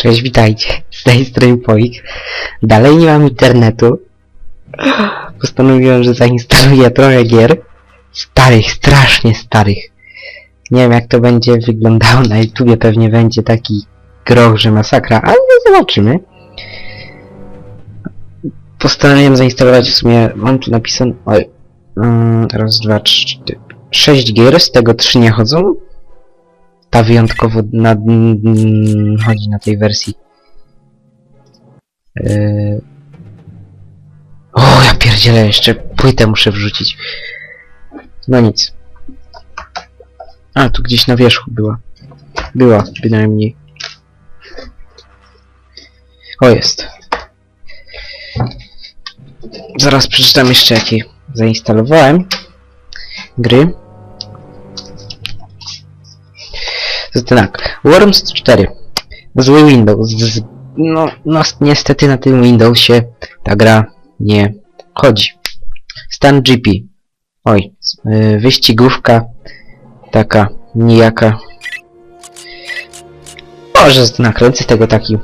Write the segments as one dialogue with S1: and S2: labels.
S1: Cześć, witajcie. Z tej strony Poik. Dalej nie mam internetu. Postanowiłem, że zainstaluję trochę gier. Starych, strasznie starych. Nie wiem jak to będzie wyglądało na YouTubie, pewnie będzie taki groch, że masakra, ale zobaczymy. Postanowiłem zainstalować w sumie, mam tu napisane, oj, mm, raz, dwa, trzy, sześć gier, z tego trzy nie chodzą. Ta wyjątkowo na, mm, chodzi na tej wersji. Yy... O, ja pierdzielę, jeszcze płytę muszę wrzucić. No nic. A, tu gdzieś na wierzchu była. Była, bynajmniej. O, jest. Zaraz przeczytam jeszcze jakie zainstalowałem. Gry. Tak. Worms 4. Zły Windows. Z, no, no, niestety na tym Windowsie ta gra nie chodzi. Stan GP. Oj, yy, wyścigówka taka nijaka. Może nakręcę tego taki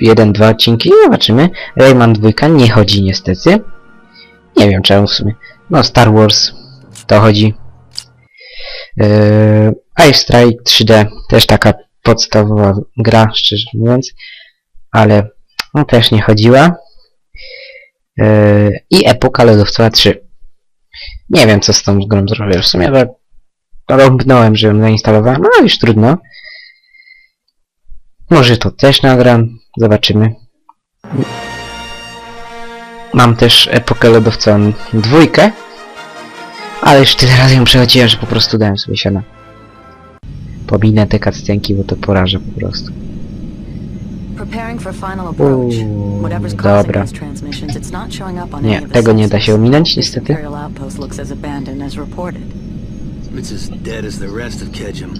S1: jeden, dwa odcinki i zobaczymy. Rayman 2 nie chodzi niestety. Nie wiem czemu w sumie. No Star Wars to chodzi. Yy, Ice Strike 3D też taka podstawowa gra, szczerze mówiąc. Ale no, też nie chodziła. Yy, I Epoka Lodowcowa 3. Nie wiem co z tą grą zrobię. W sumie tak rąbnąłem, że ją zainstalowałem, ale już trudno. Może to też nagram. Zobaczymy. Mam też epokę lodowcową dwójkę. Ale już tyle razy ją przechodziłem, że po prostu dałem sobie siana. Pominę te cutscenki, bo to porażę po prostu.
S2: Preparing for final approach.
S1: Uuu,
S2: Whatever's causing
S1: dobra.
S2: these transmissions, it's not showing up on
S1: Nie,
S2: any of the
S1: tego nie da się ominąć niestety.
S2: Outpost looks as abandoned as reported.
S3: It's as dead as the rest of Kedjum.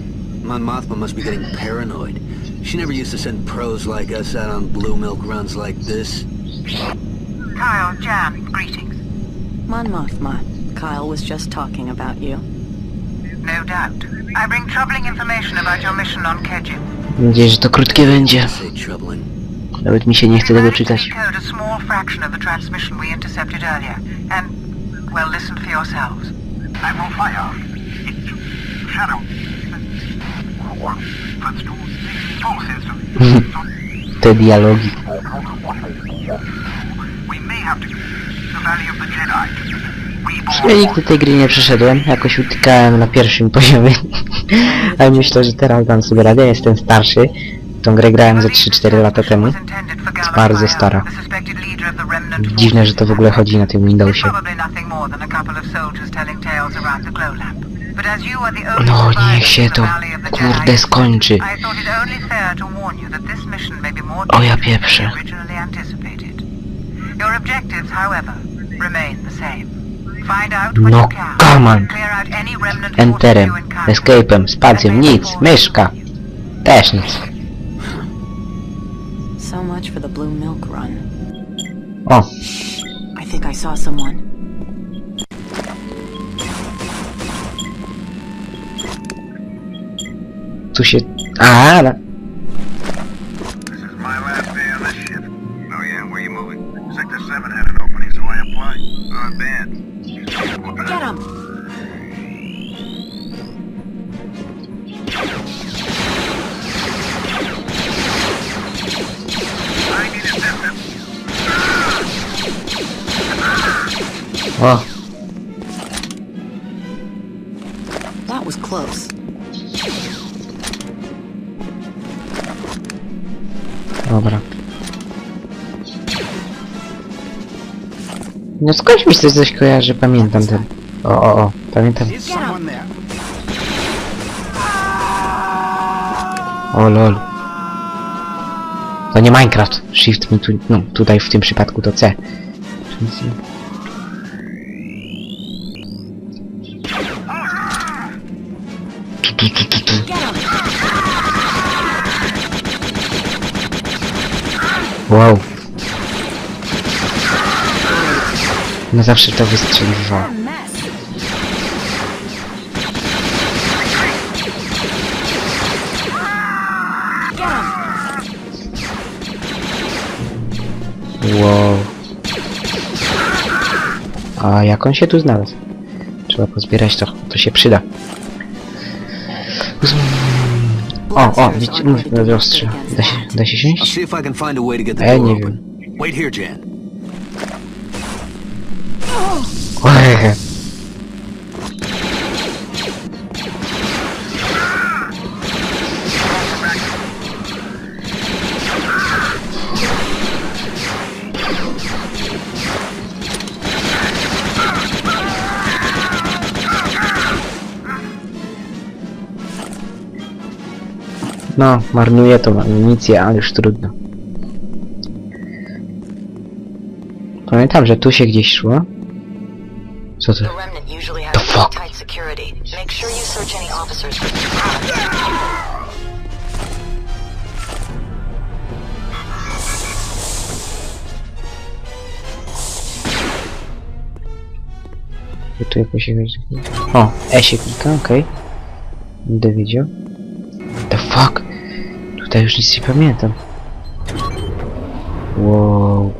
S3: Mon Mothma must be getting paranoid. She never used to send pros like us out on blue milk runs like this.
S4: Kyle, Jan, greetings.
S2: Mon Mothma, Kyle was just talking about you.
S4: No doubt. I bring troubling information about your mission on Keju.
S1: Mam nadzieję, że to krótkie będzie. Nawet mi się nie chce tego czytać.
S4: decode a small fraction of the transmission we intercepted earlier, and, well, listen for yourselves. I will fire. Shadow.
S1: Te dialogi.
S4: We may have to... The Valley of the Jedi.
S1: Ja nigdy tej gry nie przeszedłem, jakoś utykałem na pierwszym poziomie. Ale myślę, że teraz dam sobie radę, jestem starszy. Tą grę grałem ze 3-4 lata temu.
S4: Jest
S1: bardzo stara. Dziwne, że to w ogóle chodzi na tym Windowsie. No, niech się to, kurde, skończy. O, ja pieprzę.
S4: Your objectives, however, remain the same. Find out
S1: No,
S4: you
S1: come on.
S4: Clear out any remnant
S1: Enterem,
S4: forces you encounter.
S1: escape'em, spacją, nic, myszka. Też nic.
S2: So much for the Blue Milk Run.
S1: O,
S2: I think I saw someone.
S1: tu się... A,
S5: ah,
S1: o,
S2: That was close.
S1: dobra. No skądś mi się coś kojarzy, pamiętam ten. O, o, o, pamiętam. O lol. To nie Minecraft. Shift mi tu, no tutaj w tym przypadku to C. Wow. No zawsze to wystrzeliwało. Wow. A jak on się tu znalazł? Trzeba pozbierać to, to się przyda. O, o, widzicie, na ostrze. Da się, da się
S3: I'll see if I can find a way to get the
S1: Ja
S3: door open. Wait here, Jan.
S1: No, marnuję tą amunicję, ale już trudno. Pamiętam, że tu się gdzieś szło. Co to?
S2: The
S1: fuck? tu jakoś jakaś... O, E się klika, okej. Będę wiedział. The fuck? Tutaj już nic nie pamiętam. Wow.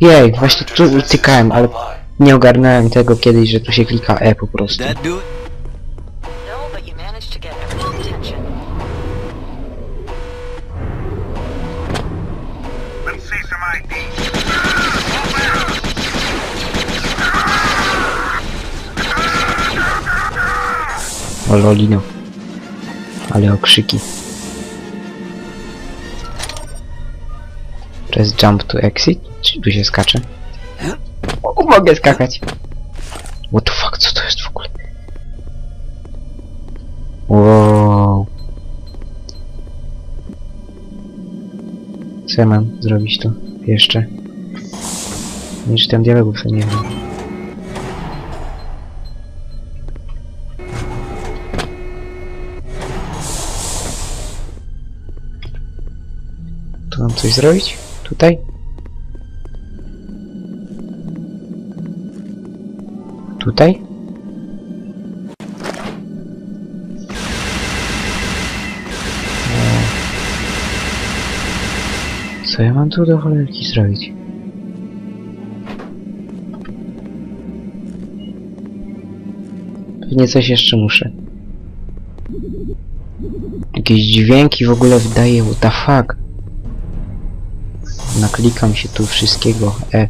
S1: Jej, właśnie tu utykałem, ale nie ogarnąłem tego kiedyś, że tu się klika E po prostu.
S3: it?
S2: No, to.
S1: O lolino. Ale okrzyki. Press jump to exit? Czy tu się skacze? O, mogę skakać. What the fuck, co to jest w ogóle? Wow. Co ja mam zrobić tu? Jeszcze. Nie czytam dialogów, to nie wiem. Tu mam coś zrobić? Tutaj? Tutaj? Co ja mam tu do cholerki zrobić? Pewnie coś jeszcze muszę. Jakieś dźwięki w ogóle wydaje, what the fuck? Naklikam się tu wszystkiego. E.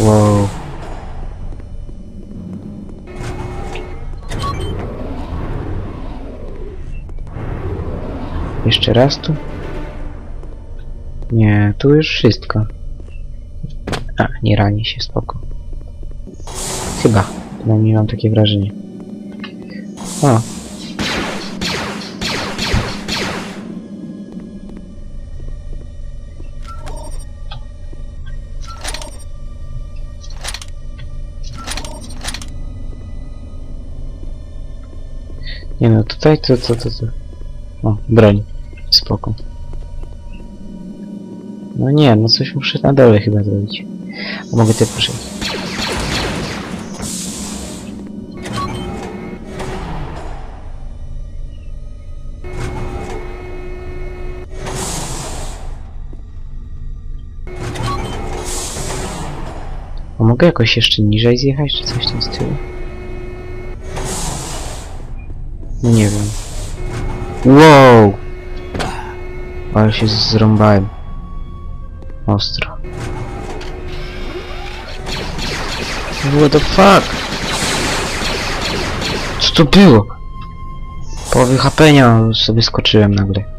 S1: Wow. Jeszcze raz tu? Nie, tu już wszystko. A, nie rani się, spoko. Chyba. Przynajmniej mam takie wrażenie. O. tutaj to, to, to, to. O, broń. Spoko. No nie, no coś muszę na dole chyba zrobić. A mogę te proszę. A mogę jakoś jeszcze niżej zjechać, czy coś tam z tyłu? No nie wiem. Wow! Ale się zrąbałem. Ostro. What the fuck? Co to było? Połowy chapenia sobie skoczyłem nagle.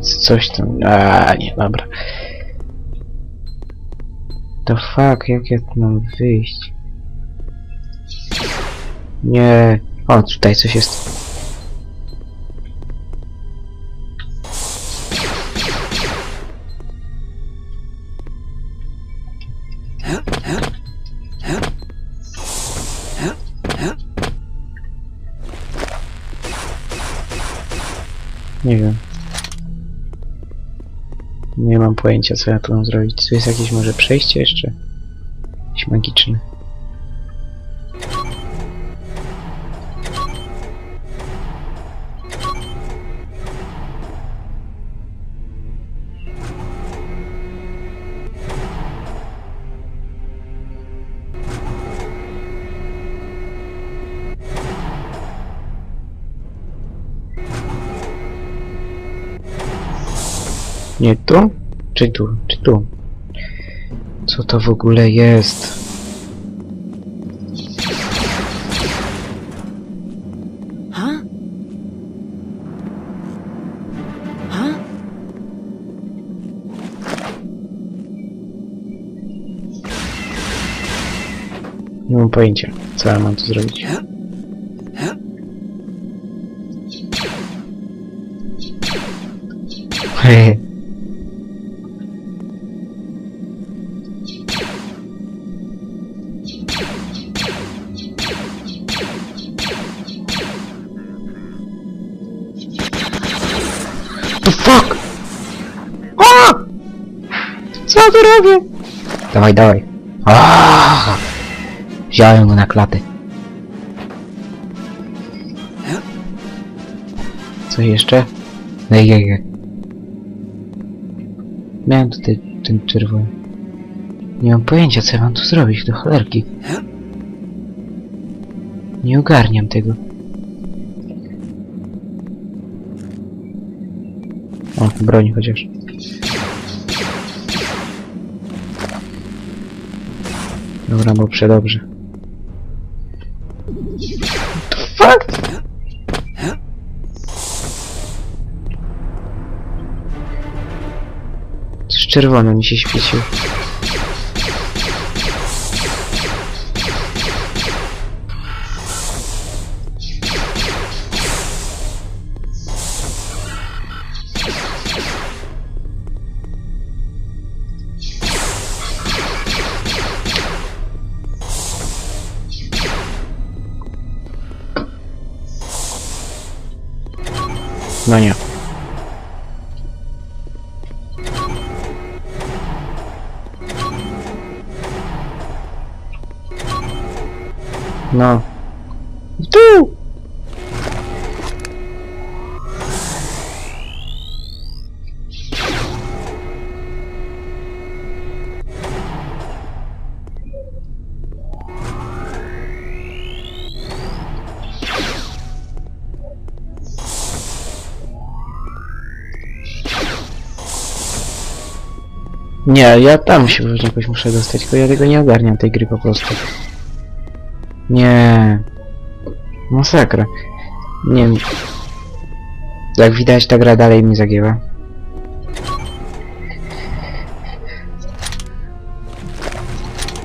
S1: Coś tam... A nie, dobra. The fuck, jak ja tu mam wyjść? Nie. O, tutaj coś jest. Mam pojęcia co ja tu mam zrobić. Tu jest jakieś może przejście jeszcze? Jakiś magiczny. Nie tu? Czy tu? Czy tu? Co to w ogóle jest? Nie mam pojęcia, co ja mam tu zrobić. Hehe. Tu robię? Dawaj, dawaj. Aaaa! Wziąłem go na klatę. Co jeszcze? No i jak Miałem tutaj ten czerwony. Nie mam pojęcia, co ja mam tu zrobić, do cholerki. Nie ogarniam tego. O, broń chociaż. Dobra, bo przedobrze. What the fuck? Coś mi się świeciło. No nie. Nie, ja tam się pewnie jakoś muszę dostać, tylko ja tego nie ogarniam tej gry po prostu. Nie. Masakra. Nie wiem. Jak widać ta gra dalej mi zagięła.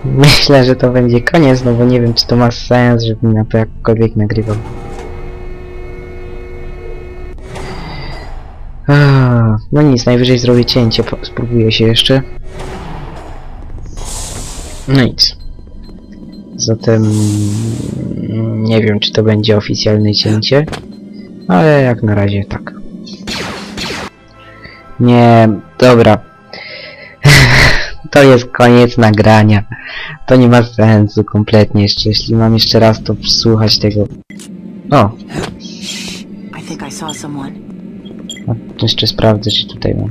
S1: Myślę, że to będzie koniec, no bo nie wiem czy to ma sens, żebym na to jakkolwiek nagrywał. No nic, najwyżej zrobię cięcie, spróbuję się jeszcze. No nic. Zatem mm, nie wiem, czy to będzie oficjalne cięcie, ale jak na razie tak. Nie, dobra. To jest koniec nagrania. To nie ma sensu kompletnie jeszcze, jeśli mam jeszcze raz to słuchać tego. O. a jeszcze sprawdzę, czy tutaj mam.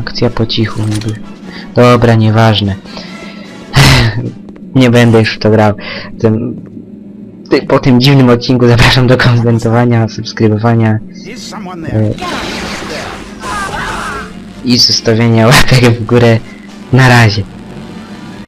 S1: Akcja po cichu niby. Dobra, nieważne. Nie będę już w to grał. Ty, po tym dziwnym odcinku zapraszam do komentowania, subskrybowania e? I zostawienia łapek w górę. Na razie.